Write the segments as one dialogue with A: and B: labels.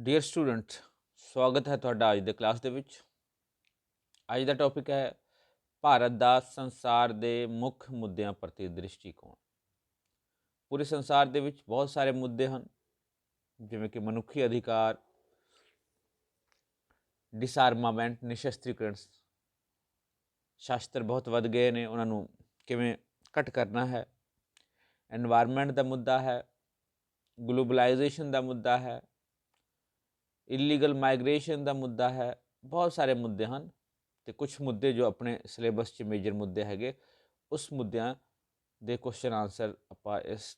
A: Dear students ਸਵਾਗਤ ਹੈ ਤੁਹਾਡਾ ਅੱਜ ਦੇ ਕਲਾਸ ਦੇ ਵਿੱਚ। ਅੱਜ ਦਾ ਟੌਪਿਕ ਹੈ ਭਾਰਤ ਦਾ ਸੰਸਾਰ ਦੇ ਮੁੱਖ ਮੁੱਦਿਆਂ ਪ੍ਰਤੀ ਦ੍ਰਿਸ਼ਟੀਕੋਣ। ਪੂਰੇ ਸੰਸਾਰ ਦੇ ਵਿੱਚ ਬਹੁਤ ਸਾਰੇ ਮੁੱਦੇ ਹਨ, ਜਿਵੇਂ ਕਿ ਮਨੁੱਖੀ ਅਧਿਕਾਰ ਡਿਸਆਰਮਾਮੈਂਟ ਨਿਸ਼ਸਤਰੀਕਰਨ ਸ਼ਾਸਤਰ ਬਹੁਤ ਵੱਧ ਗਏ ਨੇ, ਉਹਨਾਂ ਨੂੰ ਕਿਵੇਂ ਘਟ ਕਰਨਾ ਹੈ। এনवायरमेंट ਦਾ ਮੁੱਦਾ ਹੈ ਗਲੋਬਲਾਈਜੇਸ਼ਨ ਦਾ ਮੁੱਦਾ ਹੈ ਇਲੀਗਲ ਮਾਈਗ੍ਰੇਸ਼ਨ ਦਾ ਮੁੱਦਾ ਹੈ, ਬਹੁਤ ਸਾਰੇ ਮੁੱਦੇ ਹਨ ਤੇ ਕੁਝ ਮੁੱਦੇ ਜੋ ਆਪਣੇ ਸਿਲੇਬਸ 'ਚ ਮੇਜਰ ਮੁੱਦੇ ਹੈਗੇ, ਉਸ ਮੁੱਦਿਆਂ ਦੇ ਕੁਐਸਚਨ ਆਨਸਰ ਆਪਾਂ ਇਸ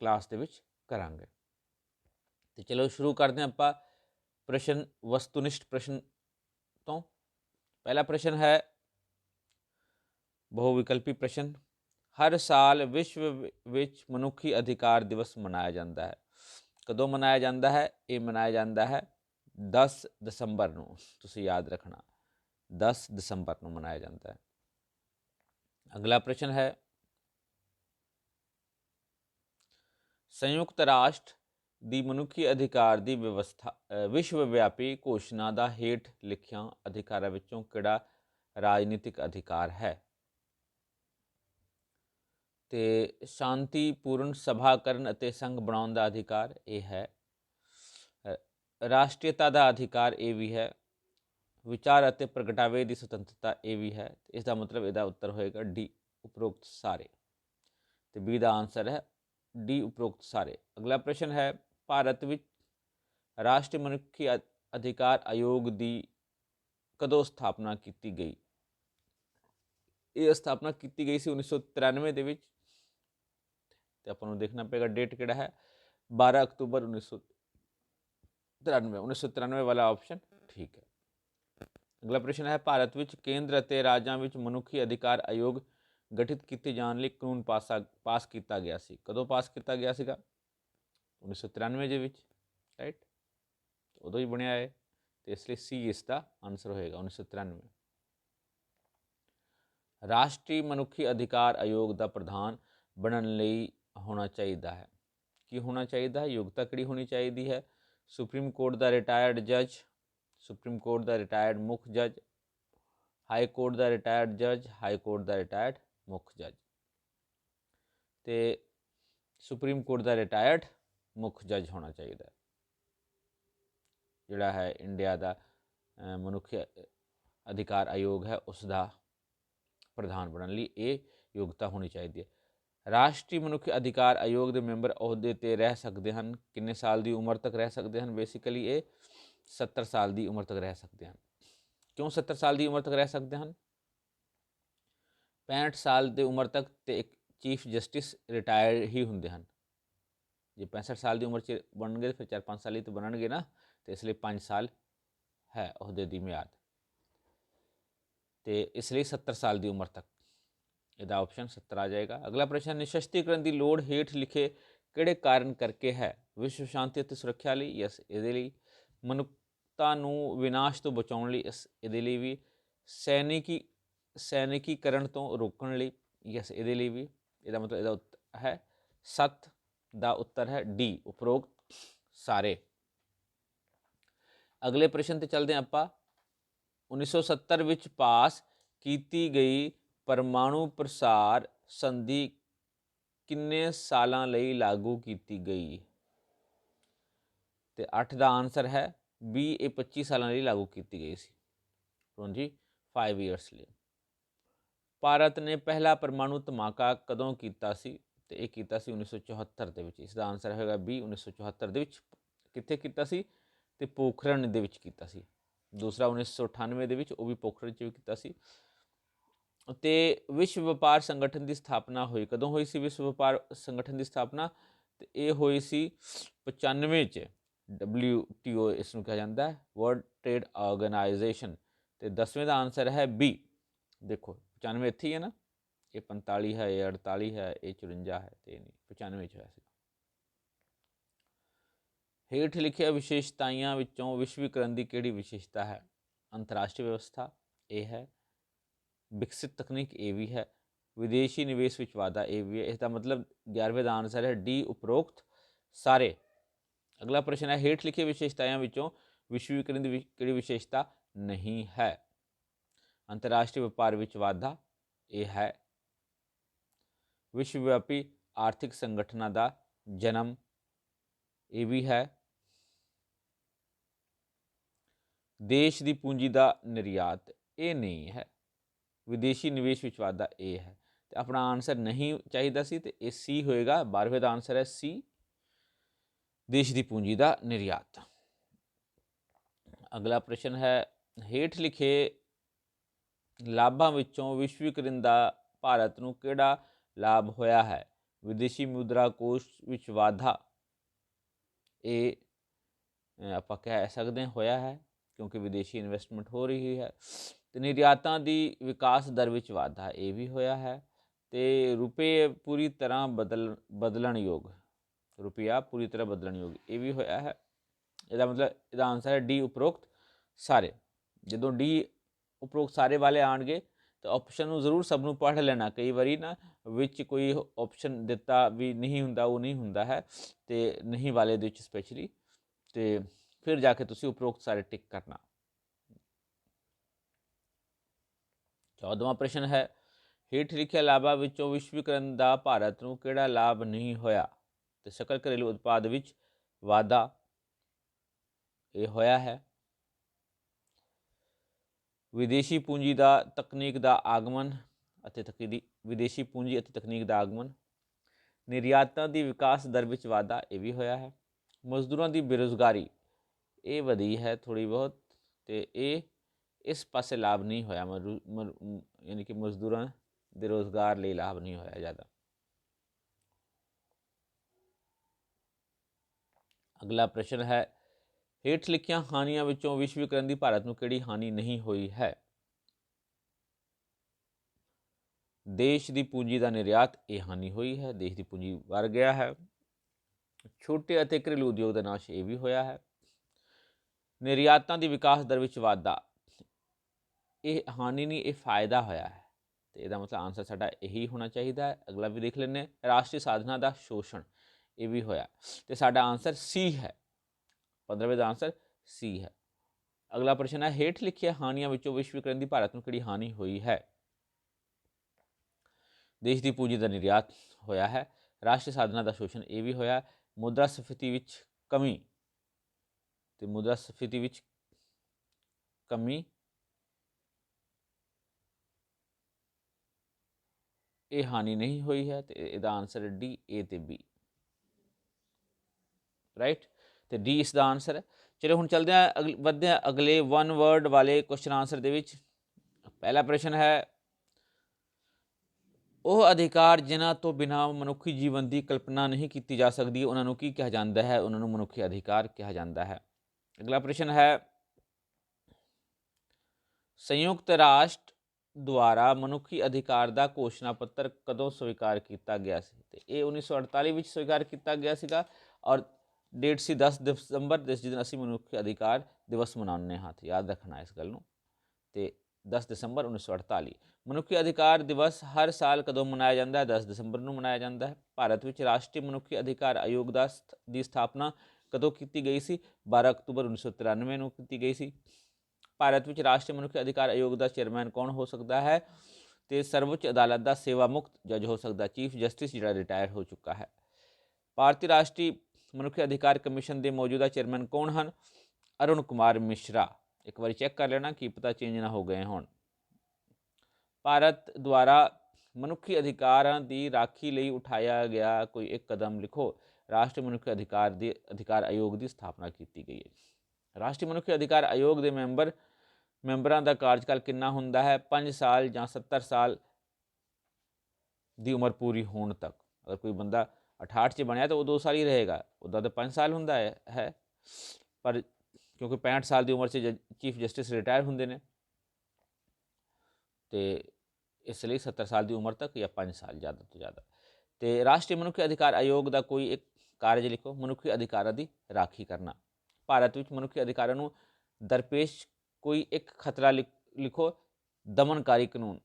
A: ਕਲਾਸ ਦੇ ਵਿੱਚ ਕਰਾਂਗੇ। ਤੇ ਚਲੋ ਸ਼ੁਰੂ ਕਰਦੇ ਹਾਂ ਆਪਾਂ ਪ੍ਰਸ਼ਨ, ਵਸਤੂਨਿਸ਼ਟ ਪ੍ਰਸ਼ਨ ਤੋਂ। ਪਹਿਲਾ ਪ੍ਰਸ਼ਨ ਹੈ ਬਹੁ ਵਿਕਲਪੀ ਪ੍ਰਸ਼ਨ। ਹਰ ਸਾਲ ਵਿਸ਼ਵ ਵਿੱਚ ਮਨੁੱਖੀ ਅਧਿਕਾਰ ਦਿਵਸ ਮਨਾਇਆ ਜਾਂਦਾ ਹੈ। ਕਦੋਂ ਮਨਾਇਆ ਜਾਂਦਾ ਹੈ? ਇਹ ਮਨਾਇਆ ਜਾਂਦਾ ਹੈ 10 ਦਸੰਬਰ ਨੂੰ। ਤੁਸੀਂ ਯਾਦ ਰੱਖਣਾ 10 ਦਸੰਬਰ ਨੂੰ ਮਨਾਇਆ ਜਾਂਦਾ ਹੈ। ਅਗਲਾ ਪ੍ਰਸ਼ਨ ਹੈ, ਸੰਯੁਕਤ ਰਾਸ਼ਟਰ ਦੀ ਮਨੁੱਖੀ ਅਧਿਕਾਰ ਦੀ ਵਿਵਸਥਾ ਵਿਸ਼ਵ ਵਿਆਪੀ ਘੋਸ਼ਣਾ ਦਾ ਹੇਠ ਲਿਖਿਆ ਅਧਿਕਾਰਾਂ ਵਿੱਚੋਂ ਕਿਹੜਾ ਰਾਜਨੀਤਿਕ ਅਧਿਕਾਰ ਹੈ? ਤੇ ਸ਼ਾਂਤੀਪੂਰਨ ਸਭਾ ਕਰਨ ਅਤੇ ਸੰਘ ਬਣਾਉਣ ਦਾ ਅਧਿਕਾਰ ਇਹ ਹੈ। ਰਾਸ਼ਟਰੀਅਤਾ ਦਾ ਅਧਿਕਾਰ ਇਹ ਵੀ ਹੈ। ਵਿਚਾਰ ਅਤੇ ਪ੍ਰਗਟਾਵੇ ਦੀ ਸੁਤੰਤਰਤਾ ਇਹ ਵੀ ਹੈ। ਇਸ ਦਾ ਮਤਲਬ ਇਹਦਾ ਉੱਤਰ ਹੋਏਗਾ ਡੀ, ਉਪਰੋਕਤ ਸਾਰੇ। ਤੇ ਬੀ ਦਾ ਆਨਸਰ ਹੈ ਡੀ, ਉਪਰੋਕਤ ਸਾਰੇ। ਅਗਲਾ ਪ੍ਰਸ਼ਨ ਹੈ, ਭਾਰਤ ਵਿੱਚ ਰਾਸ਼ਟਰੀ ਮਨੁੱਖੀ ਅਧਿਕਾਰ ਆਯੋਗ ਦੀ ਕਦੋਂ ਸਥਾਪਨਾ ਕੀਤੀ ਗਈ? ਇਹ ਸਥਾਪਨਾ ਕੀਤੀ ਗਈ ਸੀ 1993 ਦੇ ਵਿੱਚ। ਤੇ ਆਪਾਂ ਨੂੰ ਦੇਖਣਾ ਪਏਗਾ ਡੇਟ ਕਿਹੜਾ ਹੈ। 12 ਅਕਤੂਬਰ 1993 1993 ਵਾਲਾ ਆਪਸ਼ਨ ਠੀਕ ਹੈ। ਅਗਲਾ ਪ੍ਰਸ਼ਨ ਹੈ, ਭਾਰਤ ਵਿੱਚ ਕੇਂਦਰ ਅਤੇ ਰਾਜਾਂ ਵਿੱਚ ਮਨੁੱਖੀ ਅਧਿਕਾਰ ਆਯੋਗ ਗਠਿਤ ਕੀਤੇ ਜਾਣ ਲਈ ਕਾਨੂੰਨ ਪਾਸਾ, ਪਾਸ ਕੀਤਾ ਗਿਆ ਸੀ। ਕਦੋਂ ਪਾਸ ਕੀਤਾ ਗਿਆ ਸੀਗਾ? 1993 ਦੇ ਵਿੱਚ ਰਾਈਟ ਉਦੋਂ ਹੀ ਬਣਿਆ ਹੈ ਤੇ ਇਸ ਲਈ ਸੀ ਇਸ ਦਾ ਆਨਸਰ ਹੋਏਗਾ 1993 ਰਾਸ਼ਟਰੀ ਮਨੁੱਖੀ ਅਧਿਕਾਰ ਆਯੋਗ ਦਾ ਪ੍ਰਧਾਨ ਬਣਨ ਲਈ ਹੋਣਾ ਚਾਹੀਦਾ ਹੈ। ਕੀ ਹੋਣਾ ਚਾਹੀਦਾ ਹੈ? ਯੋਗਤਾ ਕਿਹੜੀ ਹੋਣੀ ਚਾਹੀਦੀ ਹੈ? ਸੁਪਰੀਮ ਕੋਰਟ ਦਾ ਰਿਟਾਇਰਡ ਜੱਜ ਸੁਪਰੀਮ ਕੋਰਟ ਦਾ ਰਿਟਾਇਰਡ ਮੁੱਖ ਜੱਜ ਹਾਈ ਕੋਰਟ ਦਾ ਰਿਟਾਇਰਡ ਜੱਜ ਹਾਈ ਕੋਰਟ ਦਾ ਰਿਟਾਇਰਡ ਮੁੱਖ ਜੱਜ ਤੇ ਸੁਪਰੀਮ ਕੋਰਟ ਦਾ ਰਿਟਾਇਰਡ ਮੁੱਖ ਜੱਜ ਹੋਣਾ ਚਾਹੀਦਾ ਜਿਹੜਾ ਹੈ ਇੰਡੀਆ ਦਾ ਮਨੁੱਖ ਅਧਿਕਾਰ ਆਯੋਗ ਹੈ ਉਸ ਦਾ ਪ੍ਰਧਾਨ ਬਣਨ ਲਈ ਇਹ ਯੋਗਤਾ ਹੋਣੀ ਚਾਹੀਦੀ ਹੈ। ਰਾਸ਼ਟਰੀ ਮਨੁੱਖ ਅਧਿਕਾਰ ਆਯੋਗ ਦੇ ਮੈਂਬਰ ਅਹੁਦੇ ਤੇ ਰਹਿ ਸਕਦੇ ਹਨ। ਕਿੰਨੇ ਸਾਲ ਦੀ ਉਮਰ ਤੱਕ ਰਹਿ ਸਕਦੇ ਹਨ? ਬੇਸਿਕਲੀ ਇਹ 70 ਸਾਲ ਦੀ ਉਮਰ ਤੱਕ ਰਹਿ ਸਕਦੇ ਹਨ। ਕਿਉਂ 70 ਸਾਲ ਦੀ ਉਮਰ ਤੱਕ ਰਹਿ ਸਕਦੇ ਹਨ? 65 ਸਾਲ ਦੀ ਉਮਰ ਤੱਕ ਤੇ ਇੱਕ ਚੀਫ ਜਸਟਿਸ ਰਿਟਾਇਰ ਹੀ ਹੁੰਦੇ ਹਨ। ਜੇ 65 ਸਾਲ ਦੀ ਉਮਰ ਚ ਬਣਨਗੇ ਫਿਰ 4-5 ਸਾਲ ਹੀ ਤਾਂ ਬਣਨਗੇ ਨਾ, ਤੇ ਇਸ ਲਈ 5 ਸਾਲ ਹੈ ਅਹੁਦੇ ਦੀ ਮਿਆਦ। ਤੇ ਇਸ ਲਈ 70 ਸਾਲ ਦੀ ਉਮਰ ਤੱਕ। ਇਹਦਾ ਆਪਸ਼ਨ 70 ਆ ਜਾਏਗਾ। ਅਗਲਾ ਪ੍ਰਸ਼ਨ, ਨਿਸ਼ਸਤੀਕਰਨ ਦੀ ਲੋੜ ਹੇਠ ਲਿਖੇ ਕਿਹੜੇ ਕਾਰਨ ਕਰਕੇ ਹੈ? ਵਿਸ਼ਵ ਸ਼ਾਂਤੀ ਅਤੇ ਸੁਰੱਖਿਆ ਲਈ, ਯਸ, ਇਹਦੇ ਲਈ। ਮਨੁੱਖਤਾ ਨੂੰ ਵਿਨਾਸ਼ ਤੋਂ ਬਚਾਉਣ ਲਈ ਇਸ ਇਹਦੇ ਲਈ ਵੀ। ਸੈਨਿਕੀ, ਸੈਨਿਕੀਕਰਨ ਤੋਂ ਰੋਕਣ ਲਈ, ਯਸ, ਇਹਦੇ ਲਈ ਵੀ। ਇਹਦਾ ਮਤਲਬ ਇਹਦਾ ਹੈ 7 ਦਾ ਉੱਤਰ ਹੈ ਡੀ, ਉਪਰੋਕਤ ਸਾਰੇ। ਅਗਲੇ ਪ੍ਰਸ਼ਨ ਤੇ ਚੱਲਦੇ ਹਾਂ ਆਪਾਂ। 1970 ਵਿੱਚ ਪਾਸ ਕੀਤੀ ਗਈ ਪਰਮਾਣੂ ਪ੍ਰਸਾਰ ਸੰਧੀ ਕਿੰਨੇ ਸਾਲਾਂ ਲਈ ਲਾਗੂ ਕੀਤੀ ਗਈ? ਤੇ 8 ਦਾ ਆਨਸਰ ਹੈ B ਇਹ 25 ਸਾਲਾਂ ਲਈ ਲਾਗੂ ਕੀਤੀ ਗਈ ਸੀ। ਹਾਂਜੀ 5 ਇਅਰਸ ਲਈ। ਭਾਰਤ ਨੇ ਪਹਿਲਾ ਪਰਮਾਣੂ ਧਮਾਕਾ ਕਦੋਂ ਕੀਤਾ ਸੀ? ਤੇ ਇਹ ਕੀਤਾ ਸੀ 1974 ਦੇ ਵਿੱਚ। ਇਸ ਦਾ ਆਨਸਰ ਹੋਏਗਾ B 1974 ਦੇ ਵਿੱਚ। ਕਿੱਥੇ ਕੀਤਾ ਸੀ? ਤੇ ਪੋਖਰਨ ਦੇ ਵਿੱਚ ਕੀਤਾ ਸੀ। ਦੂਸਰਾ 1998 ਦੇ ਵਿੱਚ, ਉਹ ਵੀ ਪੋਖਰਨ 'ਚ ਵੀ ਕੀਤਾ ਸੀ। ਤੇ ਵਿਸ਼ਵ ਵਪਾਰ ਸੰਗਠਨ ਦੀ ਸਥਾਪਨਾ ਹੋਈ। ਕਦੋਂ ਹੋਈ ਸੀ ਵਿਸ਼ਵ ਵਪਾਰ ਸੰਗਠਨ ਦੀ ਸਥਾਪਨਾ? ਤੇ ਇਹ ਹੋਈ ਸੀ 95 ਚ। WTO ਇਸ ਨੂੰ ਕਿਹਾ ਜਾਂਦਾ ਹੈ। World trade organization. ਤੇ 10ਵੇਂ ਦਾ ਆਨਸਰ ਹੈ B ਦੇਖੋ 95 ਇੱਥੇ ਹੀ ਹੈ ਨਾ। ਇਹ 45 ਹੈ, ਇਹ 48 ਹੈ, ਇਹ 54 ਹੈ ਤੇ ਨਹੀਂ। 95 ਚ ਹੋਇਆ ਸੀ। ਹੇਠ ਲਿਖਿਆ ਵਿਸ਼ੇਸ਼ਤਾਈਆਂ ਵਿੱਚੋਂ ਵਿਸ਼ਵੀਕਰਨ ਦੀ ਕਿਹੜੀ ਵਿਸ਼ੇਸ਼ਤਾ ਹੈ? ਅੰਤਰਰਾਸ਼ਟਰੀ ਵਿਵਸਥਾ, ਇਹ ਹੈ ਵਿਕਸਿਤ ਤਕਨੀਕ ਇਹ ਵੀ ਹੈ, ਵਿਦੇਸ਼ੀ ਨਿਵੇਸ਼ ਵਿੱਚ ਵਾਧਾ ਇਹ ਵੀ ਹੈ, ਇਸ ਦਾ ਮਤਲਬ 11ਵੇਂ ਦਾ ਆਨਸਰ ਹੈ ਡੀ ਉਪਰੋਕਤ ਸਾਰੇ। ਅਗਲਾ ਪ੍ਰਸ਼ਨ ਹੈ, ਹੇਠ ਲਿਖੇ ਵਿਸ਼ੇਸ਼ਤਾਵਾਂ ਵਿੱਚੋਂ ਵਿਸ਼ਵੀਕਰਨ ਦੀ ਵਿ- ਕਿਹੜੀ ਵਿਸ਼ੇਸ਼ਤਾ ਨਹੀਂ ਹੈ? ਅੰਤਰਰਾਸ਼ਟਰੀ ਵਪਾਰ ਵਿੱਚ ਵਾਧਾ ਇਹ ਹੈ। ਵਿਸ਼ਵ ਵਿਆਪੀ ਆਰਥਿਕ ਸੰਗਠਨਾਂ ਦਾ ਜਨਮ ਇਹ ਵੀ ਹੈ। ਦੇਸ਼ ਦੀ ਪੂੰਜੀ ਦਾ ਨਿਰਯਾਤ ਇਹ ਨਹੀਂ ਹੈ। ਵਿਦੇਸ਼ੀ ਨਿਵੇਸ਼ ਵਿੱਚ ਵਾਧਾ ਇਹ ਹੈ। ਤੇ ਆਪਣਾ ਆਨਸਰ ਨਹੀਂ ਚਾਹੀਦਾ ਸੀ ਤੇ ਇਹ ਸੀ ਹੋਏਗਾ। 12ਵੇਂ ਦਾ ਆਨਸਰ ਹੈ ਸੀ ਦੇਸ਼ ਦੀ ਪੂੰਜੀ ਦਾ ਨਿਰਯਾਤ। ਅਗਲਾ ਪ੍ਰਸ਼ਨ ਹੈ, ਹੇਠ ਲਿਖੇ ਲਾਭਾਂ ਵਿੱਚੋਂ ਵਿਸ਼ਵੀਕਰਨ ਦਾ ਭਾਰਤ ਨੂੰ ਕਿਹੜਾ ਲਾਭ ਹੋਇਆ ਹੈ? ਵਿਦੇਸ਼ੀ ਮੁਦਰਾ ਕੋਸ਼ ਵਿੱਚ ਵਾਧਾ। ਇਹ ਆਪਾਂ ਕਹਿ ਸਕਦੇ ਹਾਂ ਹੋਇਆ ਹੈ ਕਿਉਂਕਿ ਵਿਦੇਸ਼ੀ ਇਨਵੈਸਟਮੈਂਟ ਹੋ ਰਹੀ ਹੈ। ਤੇ ਨਿਰਯਾਤਾਂ ਦੀ ਵਿਕਾਸ ਦਰ ਵਿੱਚ ਵਾਧਾ ਇਹ ਵੀ ਹੋਇਆ ਹੈ ਤੇ ਰੁਪਏ ਪੂਰੀ ਤਰ੍ਹਾਂ ਬਦਲ, ਬਦਲਣ ਯੋਗ ਰੁਪਿਆ ਪੂਰੀ ਤਰ੍ਹਾਂ ਬਦਲਣ ਯੋਗ ਇਹ ਵੀ ਹੋਇਆ ਹੈ। ਇਹਦਾ ਮਤਲਬ, ਇਹਦਾ ਆਨਸਰ ਹੈ ਡੀ ਉਪਰੋਕਤ ਸਾਰੇ। ਜਦੋਂ ਡੀ ਉਪਰੋਕਤ ਸਾਰੇ ਵਾਲੇ ਆਣਗੇ ਤਾਂ ਆਪਸ਼ਨ ਨੂੰ ਜ਼ਰੂਰ ਸਭ ਨੂੰ ਪੜ੍ਹ ਲੈਣਾ। ਕਈ ਵਾਰੀ ਨਾ ਵਿੱਚ ਕੋਈ ਆਪਸ਼ਨ ਦਿੱਤਾ ਵੀ ਨਹੀਂ ਹੁੰਦਾ, ਉਹ ਨਹੀਂ ਹੁੰਦਾ ਹੈ ਤੇ ਨਹੀਂ ਵਾਲੇ ਦੇ ਵਿੱਚ ਸਪੈਸ਼ਲੀ ਤੇ ਫਿਰ ਜਾ ਕੇ ਤੁਸੀਂ ਉਪਰੋਕਤ ਸਾਰੇ ਟਿਕ ਕਰਨਾ। ਚੌਦਵਾਂ ਪ੍ਰਸ਼ਨ ਹੈ, ਹੇਠ ਲਿਖਿਆ ਲਾਭਾਂ ਵਿੱਚੋਂ ਵਿਸ਼ਵੀਕਰਨ ਦਾ ਭਾਰਤ ਨੂੰ ਕਿਹੜਾ ਲਾਭ ਨਹੀਂ ਹੋਇਆ? ਤੇ ਸਕਲ ਘਰੇਲੂ ਉਤਪਾਦ ਵਿੱਚ ਵਾਧਾ ਇਹ ਹੋਇਆ ਹੈ। ਵਿਦੇਸ਼ੀ ਪੂੰਜੀ ਦਾ ਤਕਨੀਕ ਦਾ ਆਗਮਨ ਅਤੇ ਤਕਨੀਕੀ ਵਿਦੇਸ਼ੀ ਪੂੰਜੀ ਅਤੇ ਤਕਨੀਕ ਦਾ ਆਗਮਨ। ਨਿਰਯਾਤਾਂ ਦੀ ਵਿਕਾਸ ਦਰ ਵਿੱਚ ਵਾਧਾ ਇਹ ਵੀ ਹੋਇਆ ਹੈ। ਮਜ਼ਦੂਰਾਂ ਦੀ ਬੇਰੁਜ਼ਗਾਰੀ ਇਹ ਵਧੀ ਹੈ ਥੋੜੀ ਬਹੁਤ ਤੇ ਇਹ ਇਸ ਪਾਸੇ ਲਾਭ ਨਹੀਂ ਹੋਇਆ ਮਰੂ- ਮ- ਯਾਨੀ ਕਿ ਮਜ਼ਦੂਰਾਂ ਦੇ ਰੋਜ਼ਗਾਰ ਲਈ ਲਾਭ ਨਹੀਂ ਹੋਇਆ ਜ਼ਿਆਦਾ। ਅਗਲਾ ਪ੍ਰਸ਼ਨ ਹੈ, ਹੇਠ ਲਿਖੀਆਂ ਹਾਨੀਆਂ ਵਿੱਚੋਂ ਵਿਸ਼ਵੀਕਰਨ ਦੀ ਭਾਰਤ ਨੂੰ ਕਿਹੜੀ ਹਾਨੀ ਨਹੀਂ ਹੋਈ ਹੈ? ਦੇਸ਼ ਦੀ ਪੂੰਜੀ ਦਾ ਨਿਰਯਾਤ, ਇਹ ਹਾਨੀ ਹੋਈ ਹੈ। ਦੇਸ਼ ਦੀ ਪੂੰਜੀ ਵਰ ਗਿਆ ਹੈ। ਛੋਟੇ ਅਤੇ ਘਰੇਲੂ ਉਦਯੋਗ ਦਾ ਨਾਸ਼ ਇਹ ਵੀ ਹੋਇਆ ਹੈ। ਨਿਰਯਾਤਾਂ ਦੀ ਵਿਕਾਸ ਦਰ ਵਿੱਚ ਵਾਧਾ ਇਹ ਹਾਨੀ ਨਹੀਂ, ਇਹ ਫਾਇਦਾ ਹੋਇਆ ਹੈ। ਤੇ ਇਹਦਾ ਮਤਲਬ ਆਨਸਰ ਸਾਡਾ ਇਹੀ ਹੋਣਾ ਚਾਹੀਦਾ ਹੈ। ਅਗਲਾ ਵੀ ਦੇਖ ਲੈਂਦੇ ਹਾਂ। ਰਾਸ਼ਟਰੀ ਸਾਧਨਾ ਦਾ ਸ਼ੋਸ਼ਣ, ਇਹ ਵੀ ਹੋਇਆ। ਤੇ ਸਾਡਾ ਆਨਸਰ ਸੀ ਹੈ। 15ਵੇਂ ਦਾ ਆਨਸਰ ਸੀ ਹੈ। ਅਗਲਾ ਪ੍ਰਸ਼ਨ ਹੈ, ਹੇਠ ਲਿਖੀਆਂ ਹਾਨੀਆਂ ਵਿੱਚੋਂ ਵਿਸ਼ਵੀਕਰਨ ਦੀ ਭਾਰਤ ਨੂੰ ਕਿਹੜੀ ਹਾਨੀ ਹੋਈ ਹੈ? ਦੇਸ਼ ਦੀ ਪੂੰਜੀ ਦਾ ਨਿਰਯਾਤ ਹੋਇਆ ਹੈ। ਰਾਸ਼ਟਰੀ ਸਾਧਨਾ ਦਾ ਸ਼ੋਸ਼ਣ, ਇਹ ਵੀ ਹੋਇਆ ਮੁਦਰਾ ਸਫੀਤੀ ਵਿੱਚ ਕਮੀ। ਤੇ ਮੁਦਰਾ ਸਫੀਤੀ ਵਿੱਚ ਕਮੀ ਇਹ ਹਾਨੀ ਨਹੀਂ ਹੋਈ ਹੈ ਤੇ ਇਹਦਾ ਆਨਸਰ ਡੀ ਏ ਤੇ ਬੀ ਰਾਈਟ ਤੇ ਡੀ ਇਸ ਦਾ ਆਨਸਰ ਹੈ। ਚਲੋ ਹੁਣ ਚੱਲਦੇ ਹਾਂ ਅਗਲ- ਵਧਦੇ ਹਾਂ ਅਗਲੇ ਵਨ ਵਰਡ ਵਾਲੇ ਕੁਐਸਚਨ ਆਨਸਰ ਦੇ ਵਿੱਚ। ਪਹਿਲਾ ਪ੍ਰਸ਼ਨ ਹੈ, ਉਹ ਅਧਿਕਾਰ ਜਿਨ੍ਹਾਂ ਤੋਂ ਬਿਨਾਂ ਮਨੁੱਖੀ ਜੀਵਨ ਦੀ ਕਲਪਨਾ ਨਹੀਂ ਕੀਤੀ ਜਾ ਸਕਦੀ, ਉਹਨਾਂ ਨੂੰ ਕੀ ਕਿਹਾ ਜਾਂਦਾ ਹੈ? ਉਹਨਾਂ ਨੂੰ ਮਨੁੱਖੀ ਅਧਿਕਾਰ ਕਿਹਾ ਜਾਂਦਾ ਹੈ। ਅਗਲਾ ਪ੍ਰਸ਼ਨ ਹੈ, ਸੰਯੁਕਤ ਰਾਸ਼ਟਰ ਦੁਆਰਾ ਮਨੁੱਖੀ ਅਧਿਕਾਰ ਦਾ ਘੋਸ਼ਣਾ ਪੱਤਰ ਕਦੋਂ ਸਵੀਕਾਰ ਕੀਤਾ ਗਿਆ ਸੀ? ਤੇ ਇਹ 1948 ਵਿੱਚ ਸਵੀਕਾਰ ਕੀਤਾ ਗਿਆ ਸੀਗਾ ਔਰ ਡੇਟ ਸੀ 10 ਦਸੰਬਰ ਜਿਸ ਦਿਨ ਅਸੀਂ ਮਨੁੱਖੀ ਅਧਿਕਾਰ ਦਿਵਸ ਮਨਾਉਂਦੇ ਹਾਂ, ਤੇ ਯਾਦ ਰੱਖਣਾ ਇਸ ਗੱਲ ਨੂੰ। ਤੇ 10 ਦਸੰਬਰ 1948 ਮਨੁੱਖੀ ਅਧਿਕਾਰ ਦਿਵਸ ਹਰ ਸਾਲ ਕਦੋਂ ਮਨਾਇਆ ਜਾਂਦਾ ਹੈ? 10 ਦਸੰਬਰ ਨੂੰ ਮਨਾਇਆ ਜਾਂਦਾ ਹੈ। ਭਾਰਤ ਵਿੱਚ ਰਾਸ਼ਟਰੀ ਮਨੁੱਖੀ ਅਧਿਕਾਰ ਆਯੋਗ ਦਾ ਸਥ- ਦੀ ਸਥਾਪਨਾ ਕਦੋਂ ਕੀਤੀ ਗਈ ਸੀ? 12 ਅਕਤੂਬਰ 1993 ਨੂੰ ਕੀਤੀ ਗਈ ਸੀ। ਭਾਰਤ ਵਿੱਚ ਰਾਸ਼ਟਰੀ ਮਨੁੱਖੀ ਅਧਿਕਾਰ ਆਯੋਗ ਦਾ ਚੇਅਰਮੈਨ ਕੌਣ ਹੋ ਸਕਦਾ ਹੈ? ਤੇ ਸਰਵਉੱਚ ਅਦਾਲਤ ਦਾ ਸੇਵਾ ਮੁਕਤ ਜੱਜ ਹੋ ਸਕਦਾ, ਚੀਫ ਜਸਟਿਸ ਜਿਹੜਾ ਰਿਟਾਇਰ ਹੋ ਚੁੱਕਾ ਹੈ। ਭਾਰਤੀ ਰਾਸ਼ਟਰੀ ਮਨੁੱਖੀ ਅਧਿਕਾਰ ਕਮਿਸ਼ਨ ਦੇ ਮੌਜੂਦਾ ਚੇਅਰਮੈਨ ਕੌਣ ਹਨ? ਅਰੁਣ ਕੁਮਾਰ ਮਿਸ਼ਰਾ। ਇੱਕ ਵਾਰੀ ਚੈੱਕ ਕਰ ਲੈਣਾ ਕੀ ਪਤਾ ਚੇਂਜ ਨਾ ਹੋ ਗਏ ਹੋਣ। ਭਾਰਤ ਦੁਆਰਾ ਮਨੁੱਖੀ ਅਧਿਕਾਰਾਂ ਦੀ ਰਾਖੀ ਲਈ ਉਠਾਇਆ ਗਿਆ ਕੋਈ ਇੱਕ ਕਦਮ ਲਿਖੋ। ਰਾਸ਼ਟਰੀ ਮਨੁੱਖੀ ਅਧਿਕਾਰ ਦੇ ਅਧਿਕਾਰ ਆਯੋਗ ਦੀ ਸਥਾਪਨਾ ਕੀਤੀ ਗਈ ਹੈ। ਰਾਸ਼ਟਰੀ ਮਨੁੱਖੀ ਅਧਿਕਾਰ ਆਯੋਗ ਦੇ ਮੈਂਬਰ ਮੈਂਬਰਾਂ ਦਾ ਕਾਰਜਕਾਲ ਕਿੰਨਾ ਹੁੰਦਾ ਹੈ? 5 ਸਾਲ ਜਾਂ 70 ਸਾਲ ਦੀ ਉਮਰ ਪੂਰੀ ਹੋਣ ਤੱਕ। ਅਗਰ ਕੋਈ ਬੰਦਾ 68 ਚ ਬਣਿਆ ਤਾਂ ਉਹ 2 ਸਾਲ ਹੀ ਰਹੇਗਾ। ਉਹਦਾ ਤਾਂ 5 ਸਾਲ ਹੁੰਦਾ ਹੈ ਹੈ। ਪਰ ਕਿਉਂਕਿ 65 ਸਾਲ ਦੀ ਉਮਰ 'ਚ ਚੀਫ ਜਸਟਿਸ ਰਿਟਾਇਰ ਹੁੰਦੇ ਨੇ। ਤੇ ਇਸ ਲਈ 70 ਸਾਲ ਦੀ ਉਮਰ ਤੱਕ ਜਾਂ 5 ਸਾਲ ਜ਼ਿਆਦਾ ਤੋਂ ਜ਼ਿਆਦਾ। ਤੇ ਰਾਸ਼ਟਰੀ ਮਨੁੱਖੀ ਅਧਿਕਾਰ ਆਯੋਗ ਦਾ ਕੋਈ ਇੱਕ ਕਾਰਜ ਲਿਖੋ, ਮਨੁੱਖੀ ਅਧਿਕਾਰਾਂ ਦੀ ਰਾਖੀ ਕਰਨਾ। ਭਾਰਤ ਵਿੱਚ ਮਨੁੱਖੀ ਅਧਿਕਾਰਾਂ ਨੂੰ ਦਰਪੇਸ਼ ਕੋਈ ਇੱਕ ਖਤਰਾ ਲਿਖ- ਲਿਖੋ ਦਮਨਕਾਰੀ ਕਾਨੂੰਨ।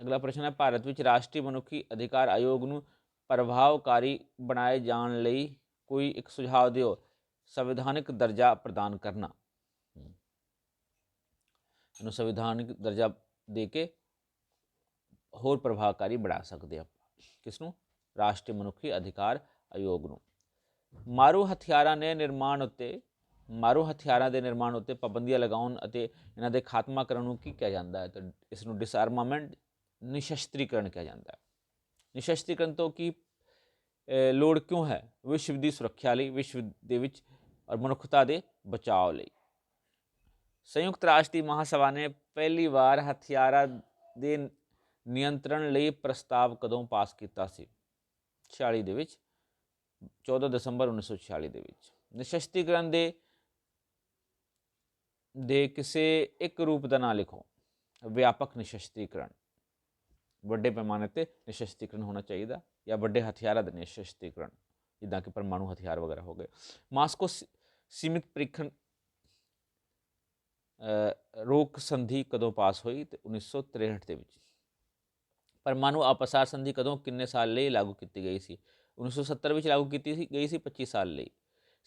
A: ਅਗਲਾ ਪ੍ਰਸ਼ਨ ਹੈ ਭਾਰਤ ਵਿੱਚ ਰਾਸ਼ਟਰੀ ਮਨੁੱਖੀ ਅਧਿਕਾਰ ਆਯੋਗ ਨੂੰ ਪ੍ਰਭਾਵਕਾਰੀ ਬਣਾਏ ਜਾਣ ਲਈ ਕੋਈ ਇੱਕ ਸੁਝਾਅ ਦਿਓ ਸੰਵਿਧਾਨਿਕ ਦਰਜਾ ਪ੍ਰਦਾਨ ਕਰਨਾ। ਹਮ, ਇਹਨੂੰ ਸੰਵਿਧਾਨਿਕ ਦਰਜਾ ਦੇ ਕੇ ਹੋਰ ਪ੍ਰਭਾਵਕਾਰੀ ਬਣਾ ਸਕਦੇ ਆਪਾਂ। ਕਿਸ ਨੂੰ ਰਾਸ਼ਟਰੀ ਮਨੁੱਖੀ ਅਧਿਕਾਰ ਆਯੋਗ ਨੂੰ। ਮਾਰੂ ਹਥਿਆਰਾਂ ਨੇ ਨਿਰਮਾਣ ਉੱਤੇ ਮਾਰੂ ਹਥਿਆਰਾਂ ਦੇ ਨਿਰਮਾਣ ਉੱਤੇ ਪਾਬੰਦੀਆਂ ਲਗਾਉਣ ਅਤੇ ਇਹਨਾਂ ਦੇ ਖਾਤਮਾ ਕਰਨ ਨੂੰ ਕੀ ਕਿਹਾ ਜਾਂਦਾ ਹੈ? ਤਾਂ ਇਸ ਨੂੰ ਡਿਸਆਰਮਾਮੈਂਟ ਨਿਸ਼ਸਤਰੀਕਰਨ ਕਿਹਾ ਜਾਂਦਾ ਹੈ। ਨਿਸ਼ਸਤਰੀਕਰਨ ਤੋਂ ਕੀ ਲੋੜ ਕਿਉਂ ਹੈ? ਵਿਸ਼ਵ ਦੀ ਸੁਰੱਖਿਆ ਲਈ, ਵਿਸ਼ਵ ਦੇ ਵਿੱਚ ਔਰ ਮਨੁੱਖਤਾ ਦੇ ਬਚਾਅ ਲਈ। ਸੰਯੁਕਤ ਰਾਸ਼ਟਰ ਦੀ ਮਹਾਸਭਾ ਨੇ ਪਹਿਲੀ ਵਾਰ ਹਥਿਆਰਾਂ ਦੇ ਨਿਯੰਤਰਣ ਲਈ ਪ੍ਰਸਤਾਵ ਕਦੋਂ ਪਾਸ ਕੀਤਾ ਸੀ? 46 ਦੇ ਵਿੱਚ 14 ਦਸੰਬਰ 1946 ਦੇ ਵਿੱਚ। ਨਿਸ਼ਸਤੀਕਰਨ ਦੇ ਦੇ ਕਿਸੇ ਇੱਕ ਰੂਪ ਦਾ ਨਾਂ ਲਿਖੋ। ਵਿਆਪਕ ਨਿਸ਼ਸਤੀਕਰਨ। ਵੱਡੇ ਪੈਮਾਨੇ ਤੇ ਨਿਸ਼ਸਤੀਕਰਨ ਹੋਣਾ ਚਾਹੀਦਾ ਜਾਂ ਵੱਡੇ ਹਥਿਆਰਾਂ ਦਾ ਨਿਸ਼ਸਤੀਕਰਨ। ਜਿੱਦਾਂ ਕਿ ਪਰਮਾਣੂ ਹਥਿਆਰ ਵਗੈਰਾ ਹੋ ਗਏ। ਮਾਸਕੋ ਸੀਮਿਤ ਪ੍ਰੀਖਣ ਰੋਕ ਸੰਧੀ ਕਦੋਂ ਪਾਸ ਹੋਈ ਤੇ 1963 ਦੇ ਵਿੱਚ। ਪਰਮਾਣੂ ਆਪਸਾਰ ਸੰਧੀ ਕਦੋਂ ਕਿੰਨੇ ਸਾਲ ਲਈ ਲਾਗੂ ਕੀਤੀ ਗਈ ਸੀ? 1970 ਵਿੱਚ ਲਾਗੂ ਕੀਤੀ ਸੀ, ਗਈ ਸੀ 25 ਸਾਲ ਲਈ।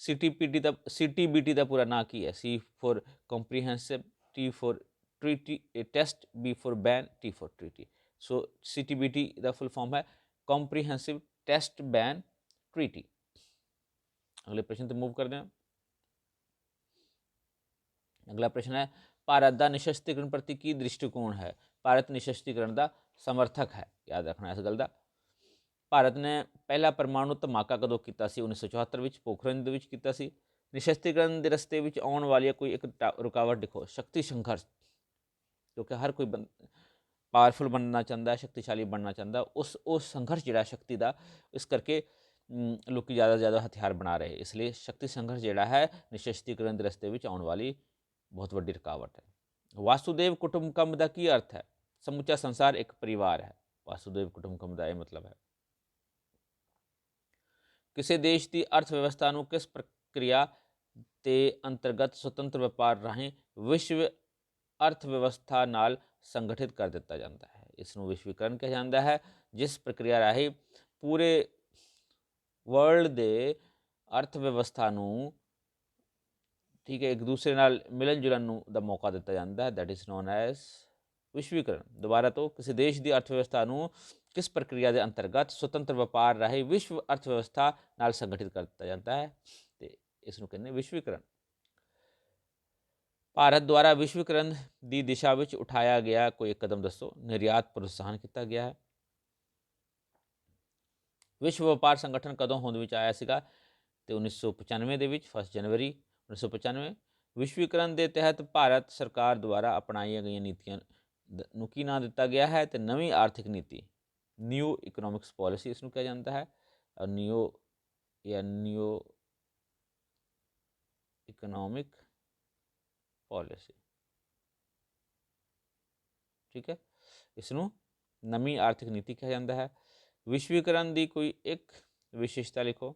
A: सी टी पी टी ਦਾ सी टी बी टी ਦਾ पूरा ना की है। C for comprehensive T for treaty test B for ban T for treaty so C T B T का फुल फॉर्म है। कॉम्प्रीहेंसिव टेस्ट बैन ट्रीटी अगले प्रश्न तो मूव कर दें अगला प्रश्न है, भारत का निशस्त्रीकरण प्रति की दृष्टिकोण है? भारत निशस्त्रीकरण का समर्थक है। याद रखना इस गल का ਭਾਰਤ ਨੇ ਪਹਿਲਾ ਪਰਮਾਣੂ ਧਮਾਕਾ ਕਦੋਂ ਕੀਤਾ ਸੀ? 1974 ਵਿੱਚ ਪੋਖਰਨ ਦੇ ਵਿੱਚ ਕੀਤਾ ਸੀ। ਨਿਸ਼ਸਤੀਕਰਨ ਦੇ ਰਸਤੇ ਵਿੱਚ ਆਉਣ ਵਾਲੀ ਕੋਈ ਇੱਕ ਟਾ- ਰੁਕਾਵਟ ਦੇਖੋ ਸ਼ਕਤੀ ਸੰਘਰਸ਼ ਕਿਉਂਕਿ ਹਰ ਕੋਈ ਪਾਵਰਫੁਲ ਬਣਨਾ ਚਾਹੁੰਦਾ ਹੈ ਸ਼ਕਤੀਸ਼ਾਲੀ ਬਣਨਾ ਚਾਹੁੰਦਾ ਉਸ ਉਹ ਸੰਘਰਸ਼ ਜਿਹੜਾ ਸ਼ਕਤੀ ਦਾ ਇਸ ਕਰਕੇ ਮ, ਲੋਕੀ ਜ਼ਿਆਦਾ ਤੋਂ ਜ਼ਿਆਦਾ ਹਥਿਆਰ ਬਣਾ ਰਹੇ। ਇਸ ਲਈ ਸ਼ਕਤੀ ਸੰਘਰਸ਼ ਜਿਹੜਾ ਹੈ ਨਿਸ਼ਸਤੀਕਰਨ ਦੇ ਰਸਤੇ ਵਿੱਚ ਆਉਣ ਵਾਲੀ ਬਹੁਤ ਵੱਡੀ ਰੁਕਾਵਟ ਹੈ। ਵਾਸੁਦੇਵ ਕੁਟੁੰਬਕਮ ਦਾ ਕੀ ਅਰਥ ਹੈ? ਸਮੁੱਚਾ ਸੰਸਾਰ ਇੱਕ ਪਰਿਵਾਰ ਹੈ। ਵਾਸੁਦੇਵ ਕੁਟੁੰਬਕਮ ਦਾ ਇਹ ਮਤਲਬ ਹੈ। ਕਿਸੇ ਦੇਸ਼ ਦੀ ਅਰਥ ਵਿਵਸਥਾ ਨੂੰ ਕਿਸ ਪ੍ਰਕਿਰਿਆ ਦੇ ਅੰਤਰਗਤ ਸੁਤੰਤਰ ਵਪਾਰ ਰਾਹੀਂ ਵਿਸ਼ਵ ਅਰਥ ਵਿਵਸਥਾ ਨਾਲ ਸੰਗਠਿਤ ਕਰ ਦਿੱਤਾ ਜਾਂਦਾ ਹੈ। ਇਸ ਨੂੰ ਵਿਸ਼ਵੀਕਰਨ ਕਿਹਾ ਜਾਂਦਾ ਹੈ, ਜਿਸ ਪ੍ਰਕਿਰਿਆ ਰਾਹੀਂ ਪੂਰੇ ਵਰਲਡ ਦੇ ਅਰਥ ਵਿਵਸਥਾ ਨੂੰ ਠੀਕ ਹੈ, ਇੱਕ ਦੂਸਰੇ ਨਾਲ ਮਿਲਣ ਜੁਲਣ ਨੂੰ ਦਾ ਮੌਕਾ ਦਿੱਤਾ ਜਾਂਦਾ ਹੈ। ਦੈਟ ਇਜ਼ ਨੋਨ ਐਸ ਵਿਸ਼ਵੀਕਰਨ। ਦੁਬਾਰਾ ਤੋਂ ਕਿਸੇ ਦੇਸ਼ ਦੀ ਅਰਥ ਵਿਵਸਥਾ ਨੂੰ ਕਿਸ ਪ੍ਰਕਿਰਿਆ ਦੇ ਅੰਤਰਗਤ ਸੁਤੰਤਰ ਵਪਾਰ ਰਾਹੀਂ ਵਿਸ਼ਵ ਅਰਥ ਵਿਵਸਥਾ ਨਾਲ ਸੰਗਠਿਤ ਕਰ ਦਿੱਤਾ ਜਾਂਦਾ ਹੈ ਤੇ ਇਸ ਨੂੰ ਕਹਿੰਦੇ ਵਿਸ਼ਵੀਕਰਨ। ਭਾਰਤ ਦੁਆਰਾ ਵਿਸ਼ਵੀਕਰਨ ਦੀ ਦਿਸ਼ਾ ਵਿੱਚ ਉਠਾਇਆ ਗਿਆ ਕੋਈ ਕਦਮ ਦੱਸੋ? ਨਿਰਯਾਤ ਪ੍ਰੋਤਸਾਹਨ ਕੀਤਾ ਗਿਆ ਹੈ। ਵਿਸ਼ਵ ਵਪਾਰ ਸੰਗਠਨ ਕਦੋਂ ਹੋਂਦ ਵਿੱਚ ਆਇਆ ਸੀਗਾ? ਤੇ 1995 ਦੇ ਵਿੱਚ 1 ਜਨਵਰੀ 1995 ਵਿਸ਼ਵੀਕਰਨ ਦੇ ਤਹਿਤ ਭਾਰਤ ਸਰਕਾਰ ਦੁਆਰਾ ਅਪਣਾਈਆਂ ਗਈਆਂ ਨੀਤੀਆਂ ਦ- ਨੂੰ ਕੀ ਨਾਂ ਦਿੱਤਾ ਗਿਆ ਹੈ? ਤੇ ਨਵੀਂ ਆਰਥਿਕ ਨੀਤੀ ਨਿਊ ਇਕਨੋਮਿਕਸ ਪਾਲਿਸੀ ਇਸ ਨੂੰ ਕਿਹਾ ਜਾਂਦਾ ਹੈ ਔਰ ਨਿਊ ਜਾਂ ਨਿਊ ਇਕਨੋਮਿਕ ਪਾਲਿਸੀ ਠੀਕ ਹੈ ਇਸ ਨੂੰ ਨਵੀਂ ਆਰਥਿਕ ਨੀਤੀ ਕਿਹਾ ਜਾਂਦਾ ਹੈ ਵਿਸ਼ਵੀਕਰਨ ਦੀ ਕੋਈ ਇੱਕ ਵਿਸ਼ੇਸ਼ਤਾ ਲਿਖੋ